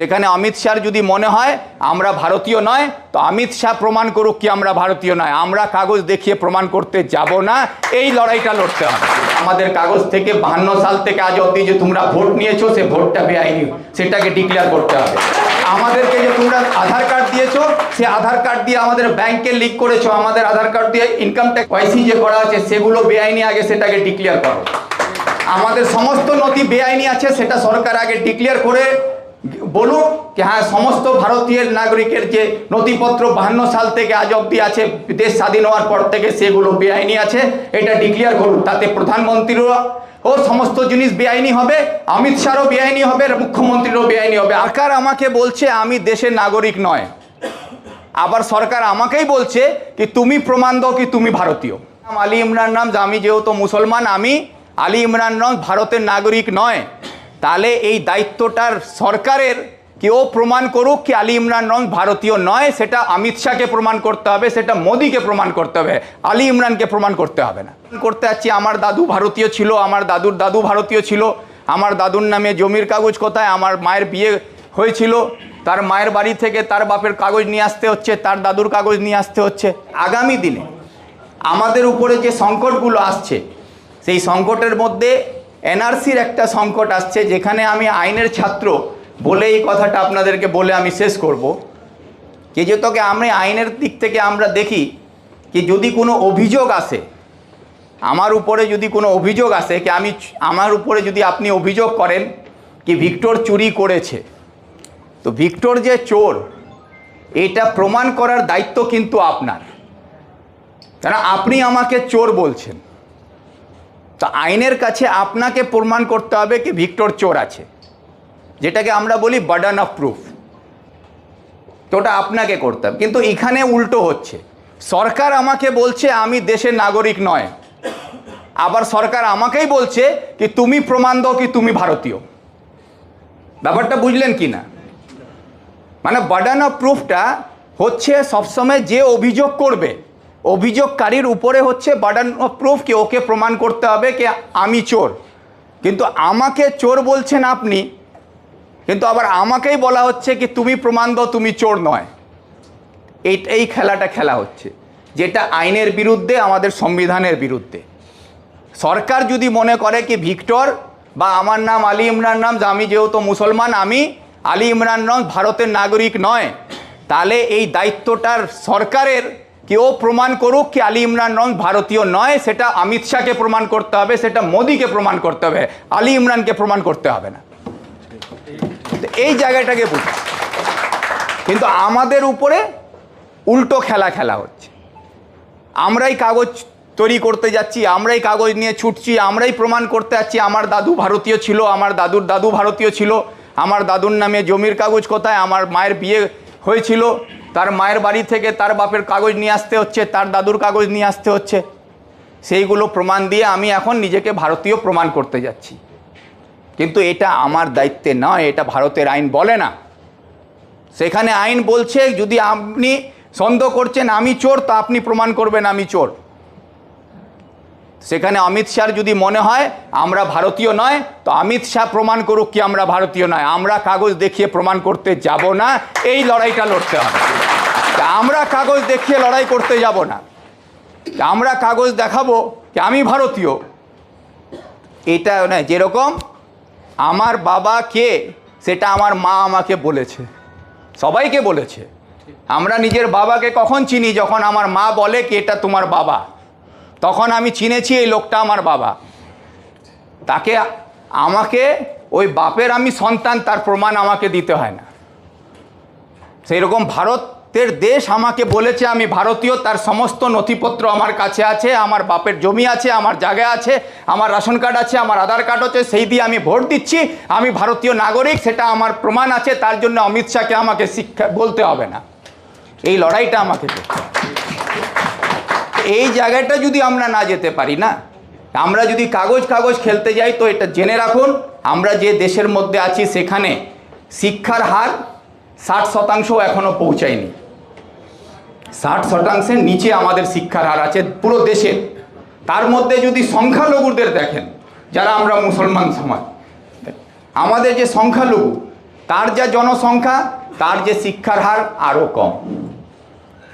সেখানে অমিত শাহর যদি মনে হয়, আমরা ভারতীয় নয়, তো অমিত শাহ প্রমাণ করুক কি আমরা ভারতীয় নয়। আমরা কাগজ দেখিয়ে প্রমাণ করতে যাব না, এই লড়াইটা লড়তে হবে। আমাদের কাগজ থেকে বাহান্ন সাল থেকে আজ অব্দি যে তোমরা ভোট নিয়েছো, সে ভোটটা বেআইনি। সেটাকে ডিক্লেয়ার করতে হবে। আমাদেরকে যে তোমরা আধার কার্ড দিয়েছ, সে আধার কার্ড দিয়ে আমাদের ব্যাংকে লিক করেছ। আমাদের আধার কার্ড দিয়ে ইনকাম ট্যাক্স ওয়াইসি যে করা আছে, সেগুলো বেআইনি আগে সেটাকে ডিক্লেয়ার করো। আমাদের সমস্ত নথি বেআইনি আছে, সেটা সরকার আগে ডিক্লেয়ার করে বলুক যে হ্যাঁ সমস্ত ভারতীয় নাগরিকের যে নথিপত্র বাহান্ন সাল থেকে আজ অবধি আছে, দেশ স্বাধীন হওয়ার পর থেকে সেগুলো বেআইনি আছে, এটা ডিক্লেয়ার করুন তাতে প্রধানমন্ত্রীরও ও সমস্ত জিনিস বেআইনি হবে, অমিত শাহরও বেআইনি হবে মুখ্যমন্ত্রীরও বেআইনি হবে। আকার আমাকে বলছে, আমি দেশের নাগরিক নয়। আবার সরকার আমাকেই বলছে কি তুমি প্রমাণ দাও কি তুমি ভারতীয়। আলী ইমরান নাম আমি যেহেতু মুসলমান, আমি আলী ইমরান নাম ভারতের নাগরিক নয়। তাহলে এই দায়িত্বটার সরকারের কেউ প্রমাণ করুক কি আলী ইমরান রং ভারতীয় নয়, সেটা অমিত শাহকে প্রমাণ করতে হবে, সেটা মোদীকে প্রমাণ করতে হবে। আলী ইমরানকে প্রমাণ করতে হবে না। করতে যাচ্ছি, আমার দাদু ভারতীয় ছিল, আমার দাদুর দাদু ভারতীয় ছিল, আমার দাদুর নামে জমির কাগজ কোথায়, আমার মায়ের বিয়ে হয়েছিল, তার মায়ের বাড়ি থেকে তার বাপের কাগজ নিয়ে আসতে হচ্ছে, তার দাদুর কাগজ নিয়ে আসতে হচ্ছে। আগামী দিনে আমাদের উপরে যে সংকটগুলো আসছে, সেই সংকটের মধ্যে এনআরসির একটা সংকট আসছে, যেখানে আমি আইনের ছাত্র বলে এই কথাটা আপনাদেরকে বলে আমি শেষ করব। যে যেতকে আমি আইনের দিক থেকে আমরা দেখি কি যদি কোনো অভিযোগ আসে, আমার উপরে যদি কোনো অভিযোগ আসে, কি আমি আমার উপরে যদি আপনি অভিযোগ করেন কি ভিক্টর চুরি করেছে, তো ভিক্টর যে চোর, এটা প্রমাণ করার দায়িত্ব কিন্তু আপনার। কেন? আপনি আমাকে চোর বলছেন। তো আইনের কাছে আপনাকে প্রমাণ করতে হবে কি ভিক্টর চোর আছে। যেটাকে আমরা বলি বার্ডান অফ প্রুফ। তো ওটা আপনাকে করতে হবে। কিন্তু এখানে উল্টো হচ্ছে। সরকার আমাকে বলছে, আমি দেশের নাগরিক নয়। আবার সরকার আমাকেই বলছে কি, তুমি প্রমাণ দাও কি তুমি ভারতীয়? ব্যাপারটা বুঝলেন কি না? মানে বার্ডান অফ প্রুফটা হচ্ছে সবসময় যে অভিযোগ করবে অভিযোগকারীর উপরে হচ্ছে বার্ডান অফ প্রুফ কি ওকে প্রমাণ করতে হবে কি আমি চোর। কিন্তু আমাকে চোর বলছেন আপনি, কিন্তু আবার আমাকেই বলা হচ্ছে কি তুমি প্রমাণ দাও, তুমি চোর নয়। এই এই খেলাটা খেলা হচ্ছে, যেটা আইনের বিরুদ্ধে, আমাদের সংবিধানের বিরুদ্ধে। সরকার যদি মনে করে কি ভিক্টর বা আমার নাম আলী ইমরান নাম আমি যেহেতু মুসলমান, আমি আলী ইমরান নাম ভারতের নাগরিক নয়, তাহলে এই দায়িত্বটার সরকারের কেউ প্রমাণ করুক কি আলী ইমরান রং ভারতীয় নয়, সেটা অমিত শাহকে প্রমাণ করতে হবে, সেটা মোদিকে প্রমাণ করতে হবে। আলী ইমরানকে প্রমাণ করতে হবে না। এই জায়গাটাকে বুঝি। কিন্তু আমাদের উপরে উল্টো খেলা খেলা হচ্ছে। আমরাই কাগজ তৈরি করতে যাচ্ছি, আমরাই কাগজ নিয়ে ছুটছি, আমরাই প্রমাণ করতে যাচ্ছি, আমার দাদু ভারতীয় ছিল, আমার দাদুর দাদু ভারতীয় ছিল, আমার দাদুর নামে জমির কাগজ কোথায়, আমার মায়ের বিয়ে হয়েছিল তার মায়ের বাড়ি থেকে তার বাপের কাগজ নিয়ে আসতে হচ্ছে, তার দাদুর কাগজ নিয়ে আসতে হচ্ছে। সেইগুলো প্রমাণ দিয়ে আমি এখন নিজেকে ভারতীয় প্রমাণ করতে যাচ্ছি। কিন্তু এটা আমার দায়িত্বে নয়, এটা ভারতের আইন বলে না। সেখানে আইন বলছে, যদি আপনি সন্দেহ করছেন আমি চোর, তা আপনি প্রমাণ করবেন আমি চোর। সেখানে অমিত শাহর যদি মনে হয়, আমরা ভারতীয় নয়, তো অমিত শাহ প্রমাণ করুক কি আমরা ভারতীয় নয়। আমরা কাগজ দেখিয়ে প্রমাণ করতে যাব না, এই লড়াইটা লড়তে হবে। আমরা কাগজ দেখিয়ে লড়াই করতে যাব না। আমরা কাগজ দেখাবো যে আমি ভারতীয়। এটা না যেরকম আমার বাবা কে, সেটা আমার মা আমাকে বলেছে। সবাইকে বলেছে। আমরা নিজের বাবাকে কখন চিনি? যখন আমার মা বলে কি এটা তোমার বাবা। তখন আমি চিনেছি এই লোকটা আমার বাবা। তাকে আমাকে, ওই বাপের আমি সন্তান, তার প্রমাণ আমাকে দিতে হয় না। সেই রকম ভারতের দেশ আমাকে বলেছে, আমি ভারতীয়, তার সমস্ত নথিপত্র আমার কাছে আছে, আমার বাপের জমি আছে, আমার জায়গা আছে, আমার রেশন কার্ড আছে, আমার আধার কার্ড আছে, সেই দিয়ে আমি ভোট দিচ্ছি, আমি ভারতীয় নাগরিক, সেটা আমার প্রমাণ আছে, তার জন্য অমিত শাহকে আমাকে শিক্ষা, বলতে হবে না। এই লড়াইটা আমাকে এই জায়গাটা যদি আমরা না যেতে পারি না, আমরা যদি কাগজ কাগজ খেলতে যাই, তো এটা জেনে রাখুন, আমরা যে দেশের মধ্যে আছি, সেখানে শিক্ষার হার ষাট শতাংশ এখনও পৌঁছায়নি। ষাট শতাংশের নিচে আমাদের শিক্ষার হার আছে পুরো দেশে। তার মধ্যে যদি সংখ্যালঘুদের দেখেন, যারা আমরা মুসলমান সমাজ, আমাদের যে সংখ্যালঘু, তার যা জনসংখ্যা, তার যে শিক্ষার হার আরও কম।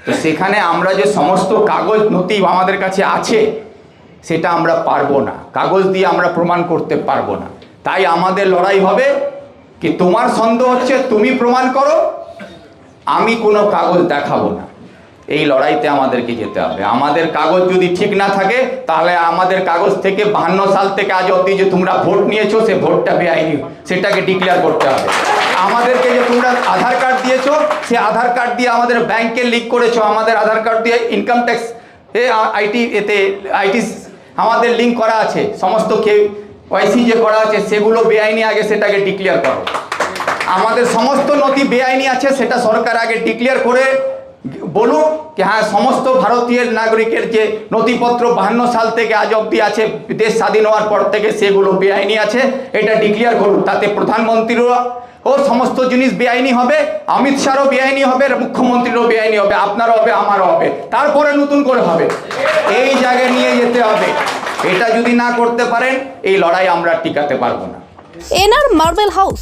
তো সেখানে আমরা যে সমস্ত কাগজ নথি আমাদের কাছে আছে, সেটা আমরা পারব না। কাগজ দিয়ে আমরা প্রমাণ করতে পারব না। তাই আমাদের লড়াই হবে কি তোমার সন্দেহ হচ্ছে, তুমি প্রমাণ করো, আমি কোনো কাগজ দেখাবো না। এই লড়াইতে আমাদেরকে যেতে হবে। আমাদের কাগজ যদি ঠিক না থাকে, তাহলে আমাদের কাগজ থেকে বাহান্ন সাল থেকে আজ অবধি যে তোমরা ভোট নিয়েছো, সে ভোটটা বেআইনি। সেটাকে ডিক্লেয়ার করতে হবে। আমাদেরকে যে তোমরা আধার কার্ড দিয়েছ, সে আধার কার্ড দিয়ে আমাদের ব্যাংকে লিক করেছ। আমাদের আধার কার্ড দিয়ে ইনকাম ট্যাক্স এ আইটি এতে আইটি আমাদের লিঙ্ক করা আছে। সমস্ত কে ওয়াইসি যে করা আছে, সেগুলো বেআইনি আগে সেটাকে ডিক্লেয়ার করো। আমাদের সমস্ত নথি বেআইনি আছে, সেটা সরকার আগে ডিক্লেয়ার করে বলুক যে হ্যাঁ সমস্ত ভারতীয় নাগরিকের যে নথিপত্র বাহান্ন সাল থেকে আজ অবধি আছে, দেশ স্বাধীন হওয়ার পর থেকে সেগুলো বেআইনি আছে, এটা ডিক্লিয়ার করুন। তাতে প্রধানমন্ত্রীরও ও সমস্ত জিনিস বেআইনি হবে, অমিত শাহরও বেআইনি হবে মুখ্যমন্ত্রীরও বেআইনি হবে, আপনারও হবে, আমারও হবে। তারপরে নতুন করে হবে। এই জায়গায় নিয়ে যেতে হবে। এটা যদি না করতে পারেন, এই লড়াই আমরা টিকাতে পারব না। N R marble house.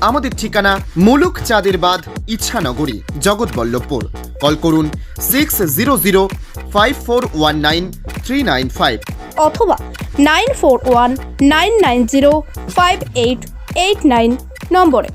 আমাদের ঠিকানা মুলুক চাঁদের বাদ ইচ্ছানগরী জগৎবল্লভপুর। কল করুন six zero zero five four one nine three nine five অথবা nine four one nine nine zero five eight eight nine নম্বরে।